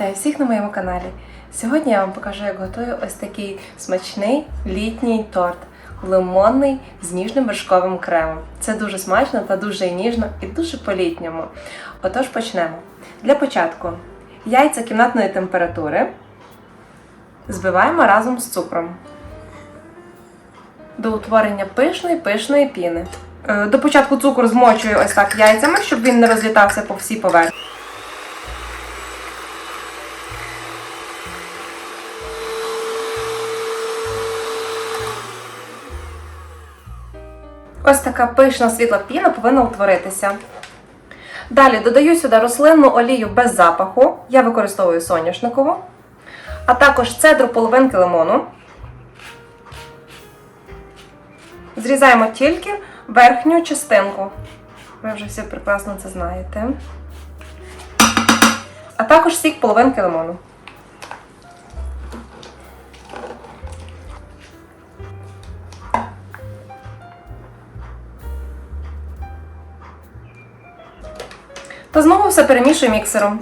Вітаю всіх на моєму каналі. Сьогодні я вам покажу, як готую ось такий смачний літній торт. Лимонний з ніжним вершковим кремом. Це дуже смачно та дуже ніжно і дуже по-літньому. Отож почнемо. Для початку яйця кімнатної температури збиваємо разом з цукром до утворення пишної пишної піни. Е, До початку цукор змочую ось так яйцями, щоб він не розлітався по всій поверхні. Ось така пишна світла піна повинна утворитися. Далі додаю сюди рослинну олію без запаху. Я використовую соняшникову, а також цедру половинки лимону. Зрізаємо тільки верхню частинку. Ви вже всі прекрасно це знаєте. А також сік половинки лимону. Та знову все перемішую міксером.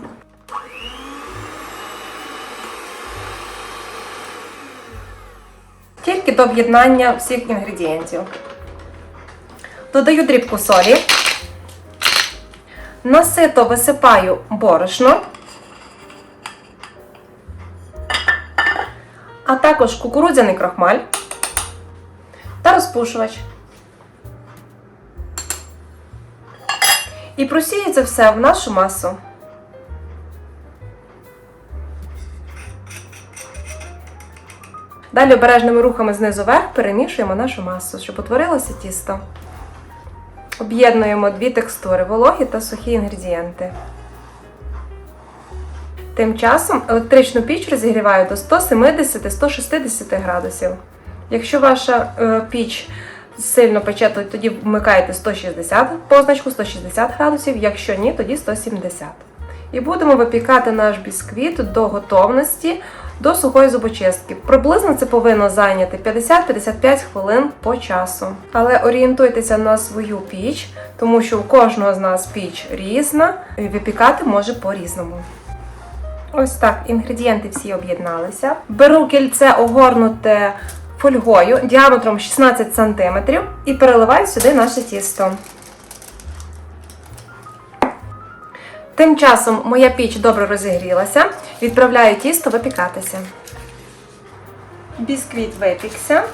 Тільки до об'єднання всіх інгредієнтів. Додаю дрібку солі. Насито висипаю борошно, а також кукурудзяний крохмаль та розпушувач. І просію це все в нашу масу. Далі обережними рухами знизу вверх перемішуємо нашу масу, щоб утворилося тісто. Об'єднуємо дві текстури вологі та сухі інгредієнти. Тим часом електричну піч розігріваю до 170-160 градусів. Якщо ваша е, піч сильно пече, то тоді вмикаєте 160 позначку 160 градусів, якщо ні, тоді 170. І будемо випікати наш бісквіт до готовності до сухої зубочистки. Приблизно це повинно зайняти 50-55 хвилин по часу. Але орієнтуйтеся на свою піч, тому що у кожного з нас піч різна, і випікати може по-різному. Ось так, інгредієнти всі об'єдналися. Беру кільце огорнуте фольгою діаметром 16 см і переливаю сюди наше тісто. Тим часом моя піч добре розігрілася. Відправляю тісто випікатися. Бісквіт випікся.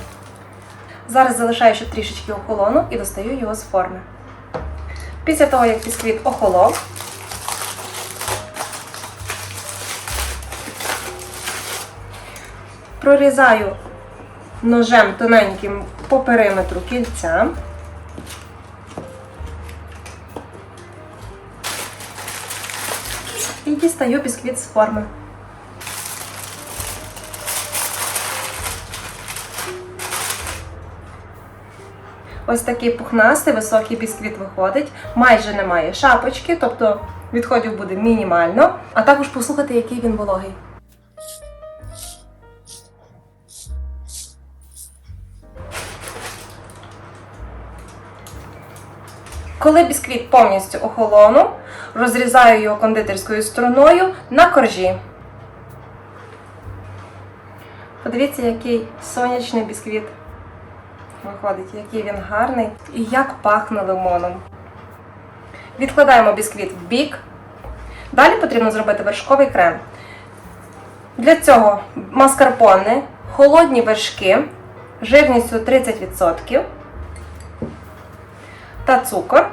Зараз залишаю ще трішечки охолону і достаю його з форми. Після того, як бісквіт охолов, прорізаю ножем тоненьким по периметру кільця. І дістаю бісквіт з форми. Ось такий пухнастий високий бісквіт виходить. Майже немає шапочки, тобто відходів буде мінімально. А також послухайте, який він вологий. Коли бісквіт повністю охолонув, розрізаю його кондитерською стороною на коржі. Подивіться, який сонячний бісквіт виходить, який він гарний і як пахне лимоном. Відкладаємо бісквіт в бік. Далі потрібно зробити вершковий крем. Для цього маскарпоне, холодні вершки жирністю 30% та цукор.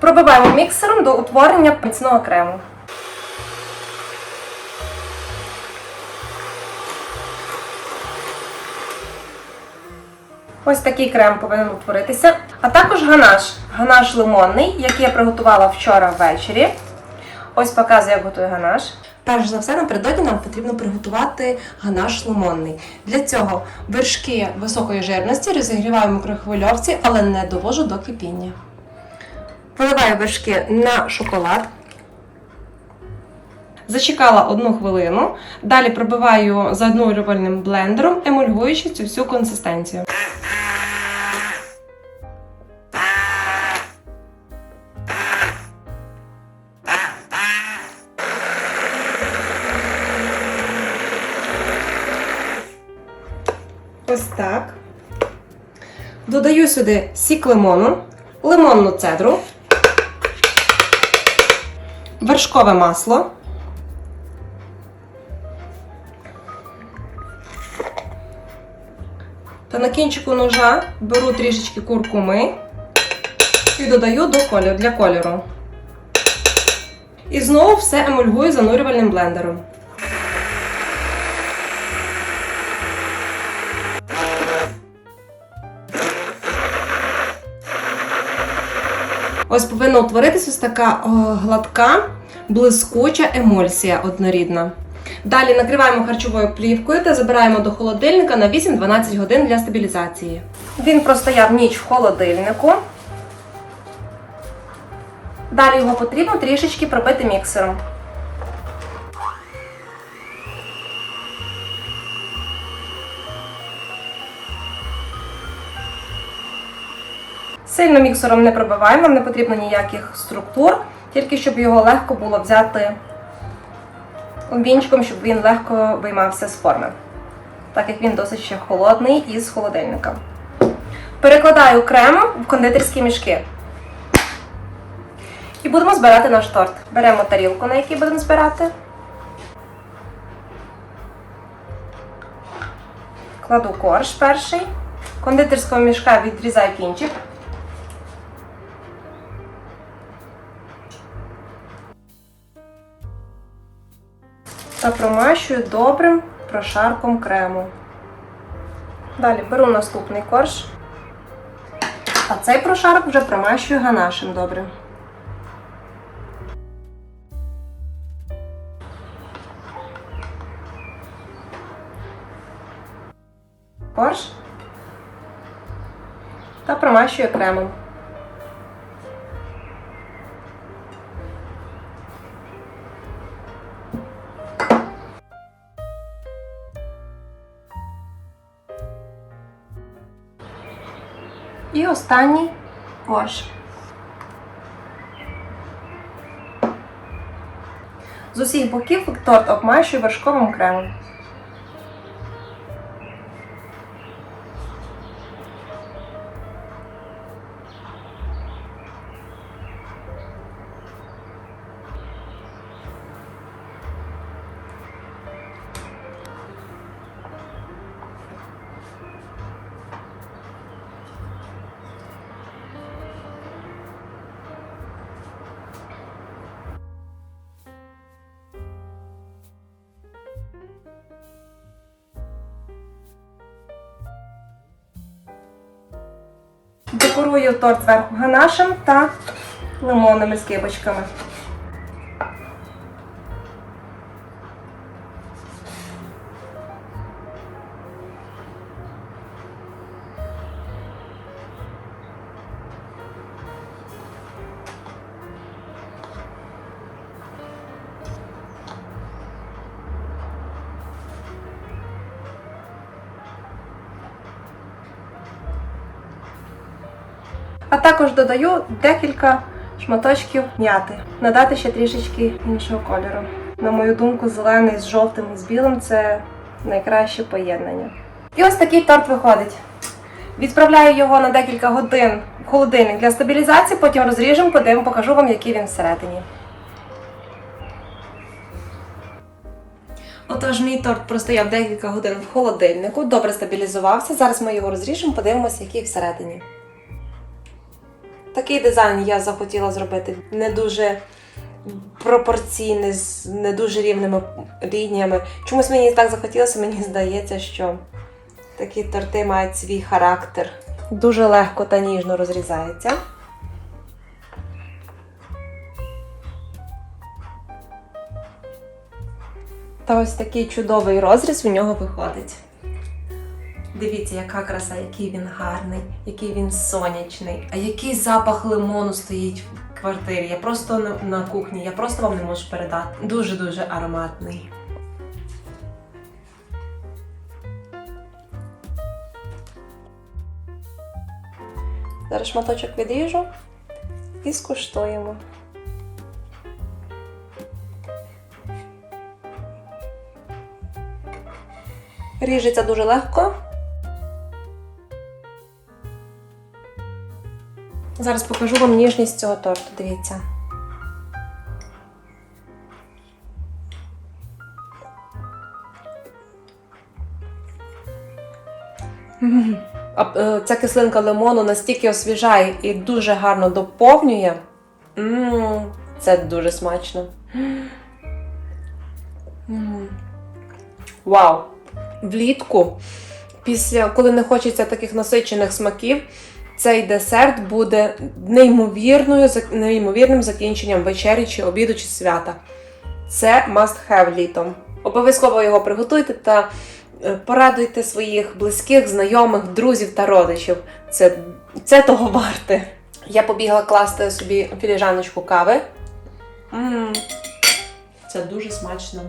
Пробиваємо міксером до утворення міцного крему. Ось такий крем повинен утворитися. А також ганаш. Ганаш лимонний, який я приготувала вчора ввечері. Ось показую, як готую ганаш. Перш за все, напередодні нам потрібно приготувати ганаш лимонний. Для цього вершки високої жирності розігріваю в мікрохвильовці, але не довожу до кипіння. Виливаю вершки на шоколад. Зачекала одну хвилину. Далі пробиваю заоднорювальним блендером, емульгуючи цю всю консистенцію. Сюди сік лимону, лимонну цедру, вершкове масло. Та на кінчику ножа беру трішечки куркуми і додаю до кольору, для кольору. І знову все емульгую занурювальним блендером. Ось повинна утворитися ось така гладка, блискуча емульсія однорідна. Далі накриваємо харчовою плівкою та забираємо до холодильника на 8-12 годин для стабілізації. Він простояв ніч в холодильнику. Далі його потрібно трішечки пробити міксером. Сильно міксером не пробиваємо, нам не потрібно ніяких структур, тільки щоб його легко було взяти вінчиком, щоб він легко виймався з форми, так як він досить ще холодний із холодильника. Перекладаю крем в кондитерські мішки. І будемо збирати наш торт. Беремо тарілку, на якій будемо збирати. Кладу корж перший. Кондитерського мішка відрізаю кінчик. Та промащую добрим прошарком крему. Далі беру наступний корж. А цей прошарок вже промащую ганашем добре. Корж та промащую кремом. І останній корж. З усіх боків торт обмащую вершковим кремом. Декорую торт зверху ганашем та лимонними скибочками. А також додаю декілька шматочків м'яти, надати ще трішечки іншого кольору. На мою думку, зелений з жовтим і з білим це найкраще поєднання. І ось такий торт виходить. Відправляю його на декілька годин в холодильник для стабілізації, потім розріжемо, подивимо, покажу вам, який він всередині. Отож, мій торт простояв декілька годин в холодильнику, добре стабілізувався. Зараз ми його розріжемо, подивимося, який всередині. Такий дизайн я захотіла зробити не дуже пропорційний, з не дуже рівними лініями. Чомусь мені так захотілося, мені здається, що такі торти мають свій характер. Дуже легко та ніжно розрізається. Та ось такий чудовий розріз у нього виходить. Дивіться, яка краса, який він гарний, який він сонячний, а який запах лимону стоїть в квартирі. Я просто на, кухні, я просто вам не можу передати. Дуже-дуже ароматний. Зараз шматочок відріжу і скуштуємо. Ріжеться дуже легко. Зараз покажу вам ніжність цього торту. Дивіться. Е, Ця кислинка лимону настільки освіжає і дуже гарно доповнює. Це дуже смачно. Вау! Влітку, після, коли не хочеться таких насичених смаків, цей десерт буде неймовірною, неймовірним закінченням вечері чи обіду чи свята. Це must have літом. Обов'язково його приготуйте та е, порадуйте своїх близьких, знайомих, друзів та родичів. Це, це того варте. Я побігла класти собі філіжаночку кави. м Це дуже смачно.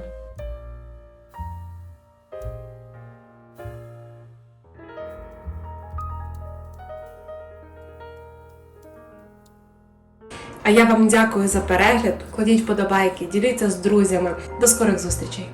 А я вам дякую за перегляд. Кладіть вподобайки, діліться з друзями. До скорих зустрічей!